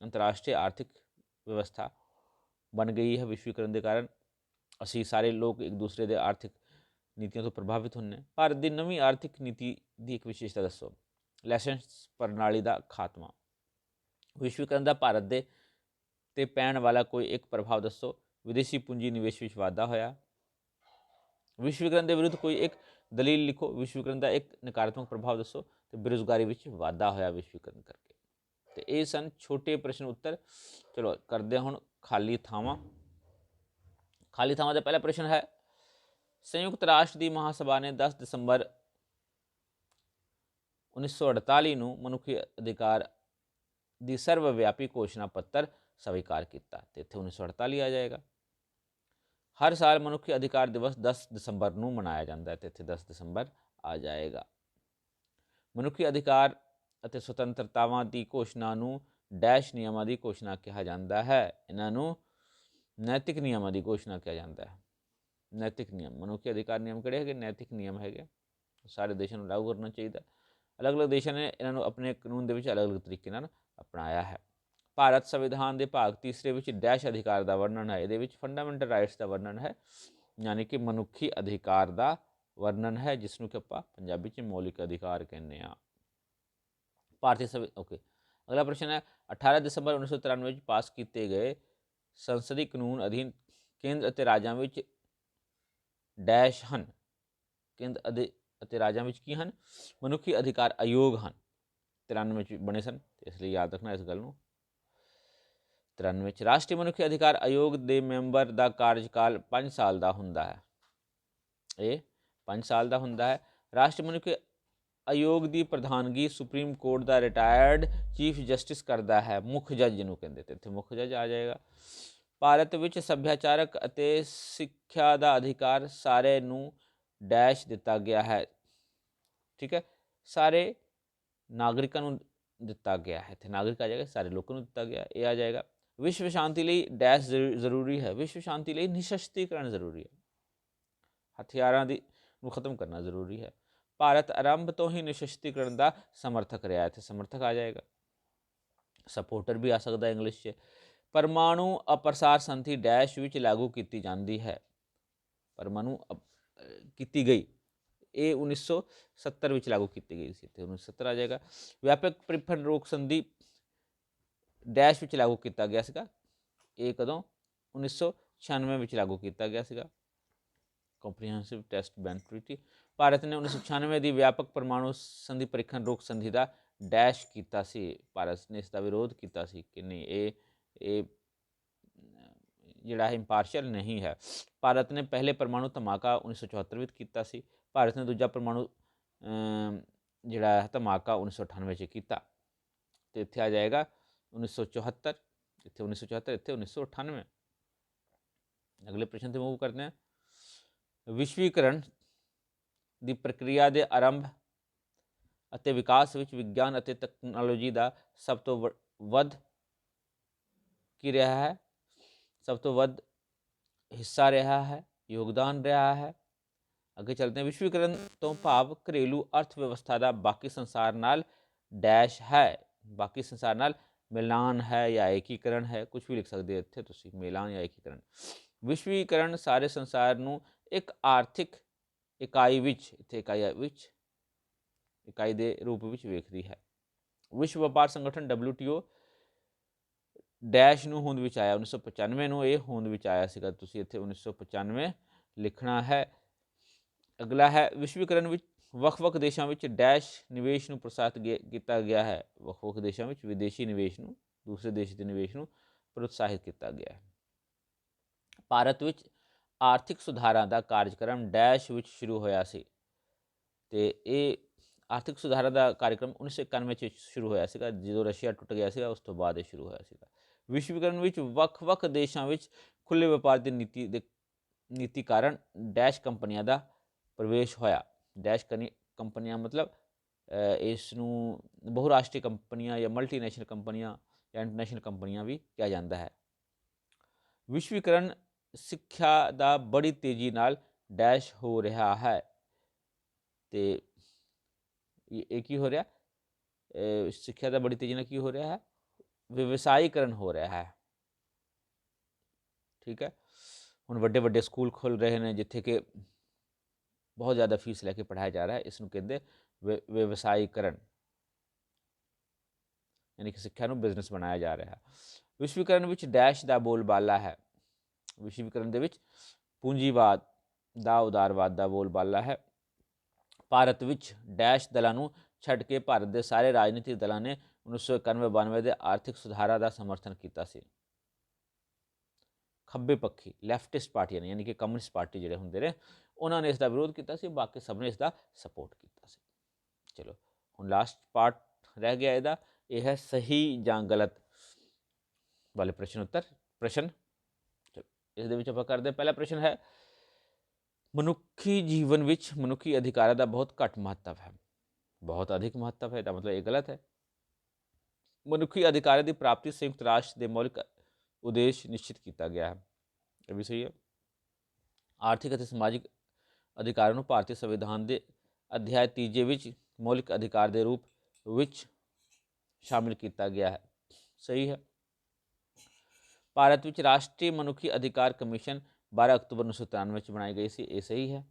A: ਅੰਤਰਰਾਸ਼ਟਰੀ ਆਰਥਿਕ ਵਿਵਸਥਾ ਬਣ ਗਈ ਹੈ ਵਿਸ਼ਵੀਕਰਨ ਦੇ ਕਾਰਨ ਅਸੀਂ ਸਾਰੇ ਲੋਕ ਇੱਕ ਦੂਸਰੇ ਦੇ ਆਰਥਿਕ ਨੀਤੀਆਂ ਤੋਂ ਪ੍ਰਭਾਵਿਤ ਹੁੰਦੇ ਹਾਂ। ਭਾਰਤ ਦੀ ਨਵੀਂ ਆਰਥਿਕ ਨੀਤੀ ਦੀ ਇੱਕ ਵਿਸ਼ੇਸ਼ਤਾ ਦੱਸੋ। ਲਾਇਸੈਂਸ ਪ੍ਰਣਾਲੀ ਦਾ ਖਾਤਮਾ। ਵਿਸ਼ਵੀਕਰਨ ਦਾ ਭਾਰਤ ਦੇ ਤੇ ਪੈਣ ਵਾਲਾ ਕੋਈ ਇੱਕ ਪ੍ਰਭਾਵ ਦੱਸੋ। ਵਿਦੇਸ਼ੀ ਪੂੰਜੀ ਨਿਵੇਸ਼ ਵਿੱਚ ਵਾਧਾ ਹੋਇਆ। ਵਿਸ਼ਵੀਕਰਨ ਦੇ ਵਿਰੁੱਧ ਕੋਈ ਇੱਕ ਦਲੀਲ ਲਿਖੋ। ਵਿਸ਼ਵੀਕਰਨ ਦਾ ਇੱਕ ਨਕਾਰਾਤਮਕ ਪ੍ਰਭਾਵ ਦੱਸੋ ਤੇ ਬੇਰੁਜ਼ਗਾਰੀ ਵਿੱਚ ਵਾਧਾ ਹੋਇਆ ਵਿਸ਼ਵੀਕਰਨ ਕਰਕੇ। ਤੇ ਇਹ ਸਨ ਛੋਟੇ ਪ੍ਰਸ਼ਨ ਉੱਤਰ। ਚਲੋ, ਕਰਦੇ ਹਾਂ ਹੁਣ ਖਾਲੀ ਥਾਵਾਂ। ਖਾਲੀ ਥਾਵਾਂ ਦਾ ਪਹਿਲਾ ਪ੍ਰਸ਼ਨ ਹੈ ਸੰਯੁਕਤ ਰਾਸ਼ਟਰ ਦੀ ਮਹਾਸਭਾ ਨੇ 10 ਦਸੰਬਰ 1948 ਨੂੰ ਮਨੁੱਖੀ ਅਧਿਕਾਰ ਦੀ ਸਰਵਵਿਆਪੀ ਘੋਸ਼ਣਾ ਪੱਤਰ ਸਵੀਕਾਰ ਕੀਤਾ ਤੇ ਇੱਥੇ 1948 ਆ ਜਾਏਗਾ। ਹਰ ਸਾਲ ਮਨੁੱਖੀ ਅਧਿਕਾਰ ਦਿਵਸ 10 ਦਸੰਬਰ ਨੂੰ ਮਨਾਇਆ ਜਾਂਦਾ ਹੈ ਤੇ ਇੱਥੇ 10 ਦਸੰਬਰ ਆ ਜਾਏਗਾ। ਮਨੁੱਖੀ ਅਧਿਕਾਰ ਅਤੇ ਸੁਤੰਤਰਤਾਵਾਂ ਦੀ ਘੋਸ਼ਣਾ ਨੂੰ ਡੈਸ਼ ਨਿਯਮਾਂ ਦੀ ਘੋਸ਼ਣਾ ਕਿਹਾ ਜਾਂਦਾ ਹੈ। ਇਹਨਾਂ ਨੂੰ ਨੈਤਿਕ ਨਿਯਮਾਂ ਦੀ ਘੋਸ਼ਣਾ ਕਿਹਾ ਜਾਂਦਾ ਹੈ। ਨੈਤਿਕ ਨਿਯਮ। ਮਨੁੱਖੀ ਅਧਿਕਾਰ ਨਿਯਮ ਕਿਹੜੇ ਹੈਗੇ? ਨੈਤਿਕ ਨਿਯਮ ਹੈਗੇ। ਸਾਰੇ ਦੇਸ਼ਾਂ ਨੂੰ ਲਾਗੂ ਕਰਨਾ ਚਾਹੀਦਾ। ਅਲੱਗ-ਅਲੱਗ ਦੇਸ਼ਾਂ ਨੇ ਇਹਨਾਂ ਨੂੰ ਆਪਣੇ ਕਾਨੂੰਨ ਦੇ ਵਿੱਚ ਅਲੱਗ-ਅਲੱਗ ਤਰੀਕੇ ਨਾਲ ਅਪਣਾਇਆ ਹੈ। ਭਾਰਤ ਸੰਵਿਧਾਨ ਦੇ ਭਾਗ ਤੀਸਰੇ ਵਿੱਚ ਡੈਸ਼ ਅਧਿਕਾਰ ਦਾ ਵਰਣਨ ਹੈ। ਇਹਦੇ ਵਿੱਚ ਫੰਡਾਮੈਂਟਲ ਰਾਈਟਸ ਦਾ ਵਰਣਨ ਹੈ। ਯਾਨੀ ਕਿ ਮਨੁੱਖੀ ਅਧਿਕਾਰ ਦਾ ਵਰਣਨ ਹੈ ਜਿਸ ਨੂੰ ਕਿ ਆਪਾਂ ਪੰਜਾਬੀ 'ਚ ਮੌਲਿਕ ਅਧਿਕਾਰ ਕਹਿੰਦੇ ਆ ਭਾਰਤੀ ਸੰਵਿ, ਓਕੇ। ਅਗਲਾ ਪ੍ਰਸ਼ਨ ਹੈ 18 ਦਸੰਬਰ 1993 ਵਿੱਚ ਪਾਸ ਕੀਤੇ ਗਏ ਸੰਸਦੀ ਕਾਨੂੰਨ ਅਧੀਨ ਕੇਂਦਰ ਅਤੇ ਰਾਜਾਂ ਵਿੱਚ ਡੈਸ਼ ਹਨ। ਕੇਂਦਰ ਅਤੇ- ਰਾਜਾਂ ਵਿੱਚ ਕੀ ਹਨ? ਮਨੁੱਖੀ ਅਧਿਕਾਰ ਆਯੋਗ ਹਨ। 93 ਵਿੱਚ ਬਣੇ ਸਨ, ਤੇ ਇਸ ਲਈ ਯਾਦ ਰੱਖਣਾ ਇਸ ਗੱਲ ਨੂੰ। 93 ਵਿੱਚ ਰਾਸ਼ਟਰੀ ਮਨੁੱਖੀ ਅਧਿਕਾਰ ਆਯੋਗ ਦੇ ਮੈਂਬਰ ਦਾ ਕਾਰਜਕਾਲ 5 ਸਾਲ ਦਾ ਹੁੰਦਾ ਹੈ। ਇਹ 5 ਸਾਲ ਦਾ ਹੁੰਦਾ ਹੈ। ਰਾਸ਼ਟਰੀ ਮਨੁੱਖੀ ਆਯੋਗ ਦੀ ਪ੍ਰਧਾਨਗੀ ਸੁਪਰੀਮ ਕੋਰਟ ਦਾ ਰਿਟਾਇਰਡ ਚੀਫ ਜਸਟਿਸ ਕਰਦਾ ਹੈ। ਮੁੱਖ ਜੱਜ ਨੂੰ ਕਹਿੰਦੇ ਤੇ ਇੱਥੇ ਮੁੱਖ ਜੱਜ ਆ ਜਾਏਗਾ। ਭਾਰਤ ਵਿੱਚ ਸੱਭਿਆਚਾਰਕ ਅਤੇ ਸਿੱਖਿਆ ਦਾ ਅਧਿਕਾਰ ਸਾਰੇ ਨੂੰ ਡੈਸ਼ ਦਿੱਤਾ ਗਿਆ ਹੈ। ਠੀਕ ਹੈ? ਸਾਰੇ ਨਾਗਰਿਕਾਂ ਨੂੰ ਦਿੱਤਾ ਗਿਆ ਹੈ। ਇੱਥੇ ਨਾਗਰਿਕ ਆ ਜਾਏਗਾ, ਸਾਰੇ ਲੋਕਾਂ ਨੂੰ ਦਿੱਤਾ ਗਿਆ, ਇਹ ਆ ਜਾਏਗਾ। ਵਿਸ਼ਵ ਸ਼ਾਂਤੀ ਲਈ ਡੈਸ਼ ਜ਼ਰੂ- ਜ਼ਰੂਰੀ ਹੈ। ਵਿਸ਼ਵ ਸ਼ਾਂਤੀ ਲਈ ਨਿਸ਼ਸਤੀਕਰਨ ਜ਼ਰੂਰੀ ਹੈ। ਹਥਿਆਰਾਂ ਦੀ ਨੂੰ ਖਤਮ ਕਰਨਾ ਜ਼ਰੂਰੀ ਹੈ। ਭਾਰਤ ਆਰੰਭ ਤੋਂ ਹੀ ਨਿਸ਼ਸਤੀਕਰਨ ਦਾ ਸਮਰਥਕ ਰਿਹਾ ਹੈ। ਇੱਥੇ ਸਮਰਥਕ ਆ ਜਾਏਗਾ। ਸਪੋਰਟਰ ਵੀ ਆ ਸਕਦਾ ਇੰਗਲਿਸ਼ 'ਚ। ਪਰਮਾਣੂ ਅਪਰਸਾਰ ਸੰਧੀ ਡੈਸ਼ ਵਿੱਚ ਲਾਗੂ ਕੀਤੀ ਜਾਂਦੀ ਹੈ। ਪਰਮਾਣੂ ਅਪ- ਕੀਤੀ ਗਈ। ਇਹ 1970 ਵਿੱਚ ਲਾਗੂ ਕੀਤੀ ਗਈ ਸੀ। ਤੇ 1970 ਆ ਜਾਏਗਾ। ਵਿਆਪਕ ਪਰਿਪਨ ਰੋਕ ਸੰਧੀ ਡੈਸ਼ ਵਿੱਚ ਲਾਗੂ ਕੀਤਾ ਗਿਆ ਸੀਗਾ। ਇਹ ਕਦੋਂ? 1996 ਵਿੱਚ ਲਾਗੂ ਕੀਤਾ ਗਿਆ ਸੀਗਾ। Comprehensive test ban treaty Bharat ਨੇ 1996 ਦੀ ਵਿਆਪਕ ਪਰਮਾਣੂ ਸੰਧੀ ਪਰੀਖਣ ਰੋਕ ਸੰਧੀ ਦਾ ਡੈਸ਼ ਕੀਤਾ ਸੀ। ਭਾਰਤ ਨੇ ਇਸ ਦਾ ਵਿਰੋਧ ਕੀਤਾ ਸੀ ਕਿ ਨਹੀਂ, ਇਹ ਇਹ, ਜਿਹੜਾ ਹੈ ਇੰਪਾਰਸ਼ੀਅਲ ਨਹੀਂ ਹੈ। ਭਾਰਤ ਨੇ ਪਹਿਲੇ ਪਰਮਾਣੂ ਧਮਾਕਾ 1974 ਵਿੱਚ ਕੀਤਾ ਸੀ। ਭਾਰਤ ਨੇ ਦੂਜਾ ਪਰਮਾਣੂ ਜਿਹੜਾ ਹੈ ਧਮਾਕਾ 1998 ਚ ਕੀਤਾ। ਤੇ ਇੱਥੇ ਆ ਜਾਏਗਾ 1974 ਇੱਥੇ 1974 ਇੱਥੇ 1998 ਅਗਲੇ ਪ੍ਰਸ਼ਨ ਤੇ ਮੂਵ ਕਰਦੇ ਹਾਂ। ਵਿਸ਼ਵੀਕਰਨ ਦੀ ਪ੍ਰਕਿਰਿਆ ਦੇ ਆਰੰਭ ਅਤੇ ਵਿਕਾਸ ਵਿੱਚ ਵਿਗਿਆਨ ਅਤੇ ਤਕਨਾਲੋਜੀ ਦਾ ਸਭ ਤੋਂ ਵ- ਵੱਧ ਕੀ ਰਿਹਾ ਹੈ? ਸਭ ਤੋਂ ਵੱਧ ਹਿੱਸਾ ਰਿਹਾ ਹੈ, ਯੋਗਦਾਨ ਰਿਹਾ ਹੈ। ਅੱਗੇ ਚੱਲਦੇ ਹਾਂ। ਵਿਸ਼ਵੀਕਰਨ ਤੋਂ ਭਾਵ ਘਰੇਲੂ ਅਰਥ ਵਿਵਸਥਾ ਦਾ ਬਾਕੀ ਸੰਸਾਰ ਨਾਲ ਡੈਸ਼ ਹੈ। ਬਾਕੀ ਸੰਸਾਰ ਨਾਲ ਮਿਲਾਨ ਹੈ ਜਾਂ ਏਕੀਕਰਨ ਹੈ ਕੁਝ ਵੀ ਲਿਖ ਸਕਦੇ ਇੱਥੇ ਤੁਸੀਂ, ਮਿਲਾਨ ਜਾਂ ਏਕੀਕਰਨ। ਵਿਸ਼ਵੀਕਰਨ ਸਾਰੇ ਸੰਸਾਰ ਨੂੰ ਇੱਕ ਆਰਥਿਕ ਇਕਾਈ ਵਿੱਚ, ਇੱਥੇ ਇਕਾਈ ਵਿੱਚ, ਇਕਾਈ ਦੇ ਰੂਪ ਵਿੱਚ ਵੇਖਦੀ ਹੈ। ਵਿਸ਼ਵ ਵਪਾਰ ਸੰਗਠਨ WTO ਡੈਸ਼ ਨੂੰ ਹੋਂਦ ਵਿੱਚ ਆਇਆ 1995 ਨੂੰ ਇਹ ਹੋਂਦ ਵਿੱਚ ਆਇਆ ਸੀਗਾ। ਤੁਸੀਂ ਇੱਥੇ 1995 ਲਿਖਣਾ ਹੈ। ਅਗਲਾ ਹੈ, ਵਿਸ਼ਵੀਕਰਨ ਵਿੱਚ ਵੱਖ-ਵੱਖ ਦੇਸ਼ਾਂ ਵਿੱਚ ਡੈਸ਼ ਨਿਵੇਸ਼ ਨੂੰ ਪ੍ਰੋਤਸਾਹਿਤ ਗਿਆ- ਕੀਤਾ ਗਿਆ ਹੈ। ਵੱਖ-ਵੱਖ ਦੇਸ਼ਾਂ ਵਿੱਚ ਵਿਦੇਸ਼ੀ ਨਿਵੇਸ਼ ਨੂੰ, ਦੂਸਰੇ ਦੇਸ਼ ਦੇ ਨਿਵੇਸ਼ ਨੂੰ ਪ੍ਰੋਤਸਾਹਿਤ ਕੀਤਾ ਗਿਆ ਹੈ। ਭਾਰਤ ਵਿੱਚ ਆਰਥਿਕ ਸੁਧਾਰਾਂ ਦਾ ਕਾਰਜਕ੍ਰਮ ਡੈਸ਼ ਵਿੱਚ ਸ਼ੁਰੂ ਹੋਇਆ ਸੀ ਤੇ ਇਹ ਆਰਥਿਕ ਸੁਧਾਰਾਂ ਦਾ ਕਾਰਜਕ੍ਰਮ 1991 ਚ ਸ਼ੁਰੂ ਹੋਇਆ ਸੀਗਾ। ਜਦੋਂ ਰਸ਼ੀਆ ਟੁੱਟ ਗਿਆ ਸੀਗਾ, ਉਸ ਤੋਂ ਬਾਅਦ ਇਹ ਸ਼ੁਰੂ ਹੋਇਆ ਸੀਗਾ। ਵਿਸ਼ਵੀਕਰਨ ਵਿੱਚ ਵੱਖ-ਵੱਖ ਦੇਸ਼ਾਂ ਵਿੱਚ ਖੁੱਲੇ ਵਪਾਰ ਦੀ ਨੀਤੀ ਦੇ ਨੀਤੀ ਕਾਰਨ ਡੈਸ਼ ਕੰਪਨੀਆਂ ਦਾ ਪ੍ਰਵੇਸ਼ ਹੋਇਆ। ਡੈਸ਼ ਕਨੀ, ਕੰਪਨੀਆਂ ਮਤਲਬ ਇਸ ਨੂੰ ਬਹੁਰਾਸ਼ਟਰੀ ਕੰਪਨੀਆਂ ਜਾਂ ਮਲਟੀਨੈਸ਼ਨਲ ਕੰਪਨੀਆਂ ਜਾਂ ਇੰਟਰਨੈਸ਼ਨਲ ਕੰਪਨੀਆਂ ਵੀ ਕਿਹਾ ਜਾਂਦਾ ਹੈ। ਵਿਸ਼ਵੀਕਰਨ ਸਿੱਖਿਆ ਦਾ ਬੜੀ ਤੇਜ਼ੀ ਨਾਲ ਡੈਸ਼ ਹੋ ਰਿਹਾ ਹੈ ਤੇ ਇਹ ਕੀ ਹੋ ਰਿਹਾ? ਸਿੱਖਿਆ ਦਾ ਬੜੀ ਤੇਜ਼ੀ ਨਾਲ ਕੀ ਹੋ ਰਿਹਾ ਹੈ? ਵਿਵਸਾਈਕਰਨ ਹੋ ਰਿਹਾ ਹੈ ਠੀਕ ਹੈ ਹੁਣ ਵੱਡੇ ਵੱਡੇ ਸਕੂਲ ਖੁੱਲ ਰਹੇ ਨੇ ਜਿੱਥੇ ਕਿ ਬਹੁਤ ਜ਼ਿਆਦਾ ਫੀਸ ਲੈ ਕੇ ਪੜਾਇਆ ਜਾ ਰਿਹਾ ਹੈ ਇਸ ਨੂੰ ਕਹਿੰਦੇ ਵਿ- ਵਿਵਸਾਈਕਰਨ ਯਾਨੀ ਕਿ ਸਿੱਖਿਆ ਨੂੰ ਬਿਜ਼ਨਸ ਬਣਾਇਆ ਜਾ ਰਿਹਾ ਹੈ ਵਿਸ਼ਵੀਕਰਨ ਵਿੱਚ ਡੈਸ਼ ਦਾ ਬੋਲਬਾਲਾ ਹੈ ਵਿਸ਼ਵੀਕਰਨ ਦੇ ਵਿੱਚ ਪੂੰਜੀਵਾਦ ਦਾ ਉਦਾਰਵਾਦ ਦਾ ਬੋਲਬਾਲਾ ਹੈ ਭਾਰਤ ਵਿੱਚ ਡੈਸ਼ ਦਲਾਂ ਨੂੰ ਛੱਡ ਕੇ ਭਾਰਤ ਦੇ ਸਾਰੇ ਰਾਜਨੀਤਿਕ ਦਲਾਂ ਨੇ 1991-92 ਦੇ ਆਰਥਿਕ ਸੁਧਾਰਾਂ ਦਾ ਸਮਰਥਨ ਕੀਤਾ ਸੀ ਖੱਬੇ ਪੱਖੀ ਲੈਫਟਿਸਟ ਪਾਰਟੀਆਂ ਨੇ ਯਾਨੀ ਕਿ ਕਮਿਊਨਿਸਟ ਪਾਰਟੀ ਜਿਹੜੇ ਹੁੰਦੇ ਨੇ ਉਹਨਾਂ ਨੇ ਇਸ ਦਾ ਵਿਰੋਧ ਕੀਤਾ ਸੀ ਬਾਕੀ ਸਭ ਨੇ ਇਸ ਦਾ ਸਪੋਰਟ ਕੀਤਾ ਸੀ ਚਲੋ ਹੁਣ ਲਾਸਟ ਪਾਰਟ ਰਹਿ ਗਿਆ ਇਹਦਾ ਇਹ ਹੈ ਸਹੀ ਜਾਂ ਗਲਤ ਵਾਲੇ ਪ੍ਰਸ਼ਨ ਉੱਤਰ ਪ੍ਰਸ਼ਨ ਚਲੋ ਇਸ ਦੇ ਵਿੱਚ ਆਪਾਂ ਕਰਦੇ ਪਹਿਲਾ ਪ੍ਰਸ਼ਨ ਹੈ ਮਨੁੱਖੀ ਜੀਵਨ ਵਿੱਚ ਮਨੁੱਖੀ ਅਧਿਕਾਰਾਂ ਦਾ ਬਹੁਤ ਘੱਟ ਮਹੱਤਵ ਹੈ ਬਹੁਤ ਅਧਿਕ ਮਹੱਤਵ ਹੈ ਇਹਦਾ ਮਤਲਬ ਇਹ ਗਲਤ ਹੈ ਮਨੁੱਖੀ ਅਧਿਕਾਰਾਂ ਦੀ ਪ੍ਰਾਪਤੀ ਸੰਯੁਕਤ ਰਾਸ਼ਟਰ ਦੇ ਮੌਲਿਕ ਉਦੇਸ਼ ਨਿਸ਼ਚਿਤ ਕੀਤਾ ਗਿਆ ਹੈ। ਇਹ ਵੀ ਸਹੀ ਹੈ। ਆਰਥਿਕ ਅਤੇ ਸਮਾਜਿਕ ਅਧਿਕਾਰਾਂ ਨੂੰ ਭਾਰਤੀ ਸੰਵਿਧਾਨ ਦੇ ਅਧਿਆਇ ਤੀਜੇ ਵਿੱਚ ਮੌਲਿਕ ਅਧਿਕਾਰ ਦੇ ਰੂਪ ਵਿੱਚ ਸ਼ਾਮਿਲ ਕੀਤਾ ਗਿਆ ਹੈ। ਸਹੀ ਹੈ। ਭਾਰਤ ਵਿੱਚ ਰਾਸ਼ਟਰੀ ਮਨੁੱਖੀ ਅਧਿਕਾਰ ਕਮਿਸ਼ਨ 12 ਅਕਤੂਬਰ 1993 ਵਿੱਚ ਬਣਾਈ ਗਈ ਸੀ। ਇਹ ਸਹੀ ਹੈ।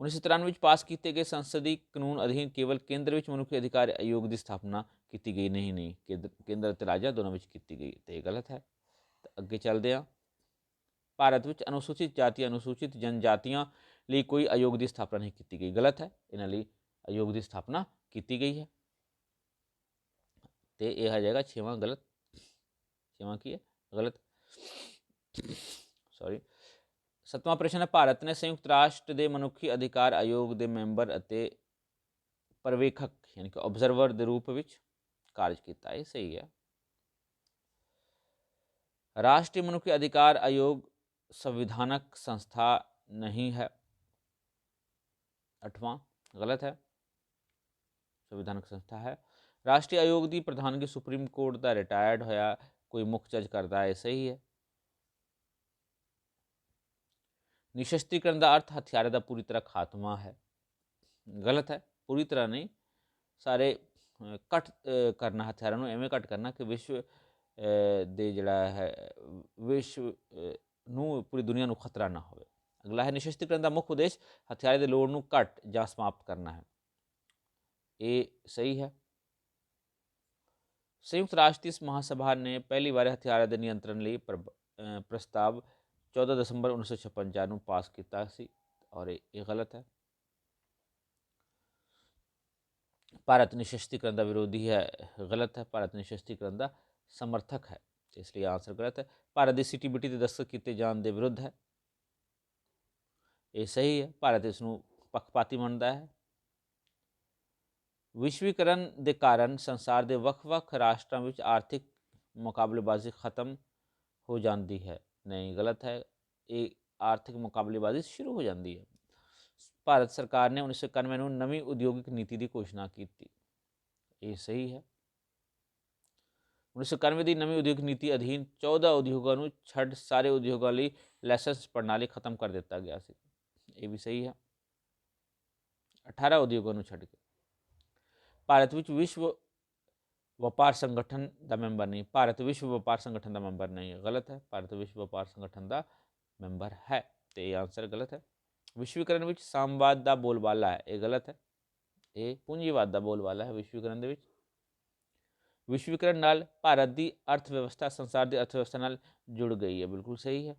A: 1993 ਵਿੱਚ ਪਾਸ ਕੀਤੇ ਗਏ ਸੰਸਦੀ ਕਾਨੂੰਨ ਅਧੀਨ ਕੇਵਲ ਕੇਂਦਰ ਵਿੱਚ ਮਨੁੱਖੀ ਅਧਿਕਾਰ ਆਯੋਗ ਦੀ ਸਥਾਪਨਾ ਕੀਤੀ ਗਈ, ਨਹੀਂ ਨਹੀਂ ਕੇਂਦਰ- ਕੇਂਦਰ ਅਤੇ ਰਾਜਾਂ ਦੋਨਾਂ ਵਿੱਚ ਕੀਤੀ ਗਈ, ਤੇ ਇਹ ਗਲਤ ਹੈ। ਤਾਂ ਅੱਗੇ ਚੱਲਦੇ ਹਾਂ। ਭਾਰਤ ਵਿੱਚ ਅਨੁਸੂਚਿਤ ਜਾਤੀ ਅਨੁਸੂਚਿਤ ਜਨਜਾਤੀਆਂ ਲਈ ਕੋਈ ਆਯੋਗ ਦੀ ਸਥਾਪਨਾ ਨਹੀਂ ਕੀਤੀ ਗਈ। ਗਲਤ ਹੈ। ਇਹਨਾਂ ਲਈ ਆਯੋਗ ਦੀ ਸਥਾਪਨਾ ਕੀਤੀ ਗਈ ਹੈ। ਤੇ ਇਹ ਆ ਜਾਏਗਾ ਛੇਵਾਂ ਗਲਤ। ਛੇਵਾਂ ਕੀ ਹੈ? ਗਲਤ। ਸੌਰੀ ਸਤਵਾਂ ਪ੍ਰਸ਼ਨ ਹੈ, ਭਾਰਤ ਨੇ ਸੰਯੁਕਤ ਰਾਸ਼ਟਰ ਦੇ ਮਨੁੱਖੀ ਅਧਿਕਾਰ ਆਯੋਗ ਦੇ ਮੈਂਬਰ ਅਤੇ ਪਰਵੇਖਕ ਯਾਨੀ ਕਿ ਆਬਜ਼ਰਵਰ ਦੇ ਰੂਪ ਵਿੱਚ ਕਾਰਜ ਕੀਤਾ, ਇਹ ਸਹੀ ਹੈ। ਰਾਸ਼ਟਰੀ ਮਨੁੱਖੀ ਅਧਿਕਾਰ ਆਯੋਗ ਸੰਵਿਧਾਨਕ ਸੰਸਥਾ ਨਹੀਂ ਹੈ। ਅਠਵਾਂ, ਗਲਤ ਹੈ। ਸੰਵਿਧਾਨਕ ਸੰਸਥਾ ਹੈ। ਰਾਸ਼ਟਰੀ ਆਯੋਗ ਦੀ ਪ੍ਰਧਾਨਗੀ ਸੁਪਰੀਮ ਕੋਰਟ ਦਾ ਰਿਟਾਇਰਡ ਹੋਇਆ, ਕੋਈ ਮੁੱਖ ਜੱਜ ਕਰਦਾ ਹੈ ਇਹ ਸਹੀ ਹੈ। ਨਿਸ਼ਸਤੀਕਰਨ ਦਾ ਅਰਥ ਹਥਿਆਰਾਂ ਦਾ ਪੂਰੀ ਤਰ੍ਹਾਂ ਖਾਤਮਾ ਹੈ ਗਲਤ ਹੈ ਪੂਰੀ ਤਰ੍ਹਾਂ ਨਹੀਂ ਸਾਰੇ ਅ, ਘੱਟ ਕਰਨਾ ਹਥਿਆਰਾਂ ਨੂੰ ਐਵੇਂ ਘੱਟ ਕਰਨਾ ਕਿ ਵਿਸ਼ਵ ਦੇ ਜਿਹੜਾ ਹੈ ਵਿਸ਼ਵ ਨੂੰ ਪੂਰੀ ਦੁਨੀਆ ਨੂੰ ਖਤਰਾ ਨਾ ਹੋਵੇ ਅਗਲਾ ਹੈ ਨਿਸ਼ਸਤੀਕਰਨ ਦਾ ਮੁੱਖ ਉਦੇਸ਼ ਹਥਿਆਰਾਂ ਦੇ ਲੋੜ ਨੂੰ ਘੱਟ ਜਾਂ ਸਮਾਪਤ ਕਰਨਾ ਹੈ ਇਹ ਸਹੀ ਹੈ ਸੰਯੁਕਤ ਰਾਸ਼ਟਰੀ ਮਹਾਸਭਾ ਨੇ ਪਹਿਲੀ ਵਾਰ ਹਥਿਆਰਾਂ ਦੇ ਨਿਯੰਤਰਣ ਲਈ ਪ੍ਰਬ- ਪ੍ਰਸਤਾਵ 14 ਦਸੰਬਰ 1956 ਨੂੰ ਪਾਸ ਕੀਤਾ ਸੀ ਔਰ ਇਹ ਇਹ ਗਲਤ ਹੈ ਭਾਰਤ ਨਿਸ਼ਸਤੀਕਰਨ ਦਾ ਵਿਰੋਧੀ ਹੈ ਗਲਤ ਹੈ ਭਾਰਤ ਨਿਸ਼ਸਤੀਕਰਨ ਦਾ ਸਮਰਥਕ ਹੈ ਇਸ ਲਈ ਆਨਸਰ ਗਲਤ ਹੈ ਭਾਰਤ ਦੀ ਸੀਟੀਬੀਟੀ ਦੇ ਦਸਤਖਤ ਕੀਤੇ ਜਾਣ ਦੇ ਵਿਰੁੱਧ ਹੈ ਇਹ ਸਹੀ ਹੈ ਭਾਰਤ ਇਸ ਨੂੰ ਪੱਖਪਾਤੀ ਮੰਨਦਾ ਹੈ ਵਿਸ਼ਵੀਕਰਨ ਦੇ ਕਾਰਨ ਸੰਸਾਰ ਦੇ ਵੱਖ-ਵੱਖ ਰਾਸ਼ਟਰਾਂ ਵਿੱਚ ਆਰਥਿਕ ਮੁਕਾਬਲੇਬਾਜ਼ੀ ਖਤਮ ਹੋ ਜਾਂਦੀ ਹੈ ਨਹੀਂ, ਗਲਤ ਹੈ। ਇਹ ਆਰਥਿਕ ਮੁਕਾਬਲੇਬਾਜ਼ੀ ਸ਼ੁਰੂ ਹੋ ਜਾਂਦੀ ਹੈ। ਭਾਰਤ ਸਰਕਾਰ ਨੇ 1991 ਨੂੰ ਨਵੀਂ ਉਦਯੋਗਿਕ ਨੀਤੀ ਦੀ ਘੋਸ਼ਣਾ ਕੀਤੀ। ਇਹ ਸਹੀ ਹੈ। 1991 ਦੀ ਨਵੀਂ ਉਦਯੋਗਿਕ ਨੀਤੀ ਅਧੀਨ 14 ਉਦਯੋਗਾਂ ਨੂੰ ਛੱਡ ਸਾਰੇ ਉਦਯੋਗਾਂ ਲਈ ਲਾਇਸੈਂਸ ਪ੍ਰਣਾਲੀ ਖਤਮ ਕਰ ਦਿੱਤਾ ਗਿਆ ਸੀ। ਇਹ ਵੀ ਸਹੀ ਹੈ। 18 ਉਦਯੋਗਾਂ ਨੂੰ ਛੱਡ ਕੇ। ਭਾਰਤ ਵਿੱਚ ਵਿਸ਼ਵ ਵਪਾਰ ਸੰਗਠਨ ਦਾ ਮੈਂਬਰ ਨਹੀਂ, ਭਾਰਤ ਵਿਸ਼ਵ ਵਪਾਰ ਸੰਗਠਨ ਦਾ ਮੈਂਬਰ ਨਹੀਂ ਹੈ ਗਲਤ ਹੈ, ਭਾਰਤ ਵਿਸ਼ਵ ਵਪਾਰ ਸੰਗਠਨ ਦਾ ਮੈਂਬਰ ਹੈ, ਤੇ ਇਹ ਆਨਸਰ ਗਲਤ ਹੈ। ਵਿਸ਼ਵੀਕਰਨ ਵਿੱਚ ਸਾਮਵਾਦ ਦਾ ਬੋਲਬਾਲਾ ਹੈ, ਇਹ ਗਲਤ ਹੈ, ਇਹ ਪੂੰਜੀਵਾਦ ਦਾ ਬੋਲਬਾਲਾ ਹੈ ਵਿਸ਼ਵੀਕਰਨ ਦੇ ਵਿੱਚ। ਵਿਸ਼ਵੀਕਰਨ ਨਾਲ ਭਾਰਤ ਦੀ ਅਰਥ ਵਿਵਸਥਾ ਸੰਸਾਰ ਦੀ ਅਰਥ ਵਿਵਸਥਾ ਨਾਲ ਜੁੜ ਗਈ ਹੈ, ਬਿਲਕੁਲ ਸਹੀ ਹੈ।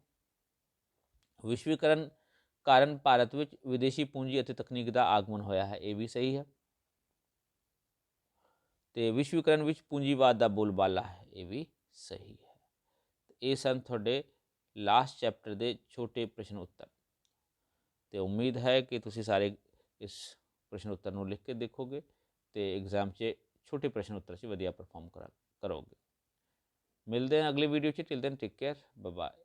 A: ਵਿਸ਼ਵੀਕਰਨ ਕਾਰਨ ਭਾਰਤ ਵਿੱਚ ਵਿਦੇਸ਼ੀ ਪੂੰਜੀ ਅਤੇ ਤਕਨੀਕ ਦਾ ਆਗਮਨ ਹੋਇਆ ਹੈ, ਇਹ ਵੀ ਸਹੀ ਹੈ। ਤੇ ਵਿਸ਼ਵੀਕਰਨ ਵਿੱਚ ਪੂੰਜੀਵਾਦ ਦਾ ਬੋਲਬਾਲਾ ਹੈ, ਇਹ ਵੀ ਸਹੀ ਹੈ। ਇਹ ਸਨ ਤੁਹਾਡੇ ਲਾਸਟ ਚੈਪਟਰ ਦੇ ਛੋਟੇ ਪ੍ਰਸ਼ਨ ਉੱਤਰ। ਤੇ ਉਮੀਦ ਹੈ ਕਿ ਤੁਸੀਂ ਸਾਰੇ ਇਸ ਪ੍ਰਸ਼ਨ ਉੱਤਰ ਨੂੰ ਲਿਖ ਕੇ ਦੇਖੋਗੇ ਤੇ ਐਗਜ਼ਾਮ 'ਚ ਛੋਟੇ ਪ੍ਰਸ਼ਨ ਉੱਤਰ 'ਚ ਵਧੀਆ ਪਰਫਾਰਮ ਕਰੋਗੇ। ਮਿਲਦੇ ਹਾਂ ਅਗਲੀ ਵੀਡੀਓ 'ਚ till then take care bye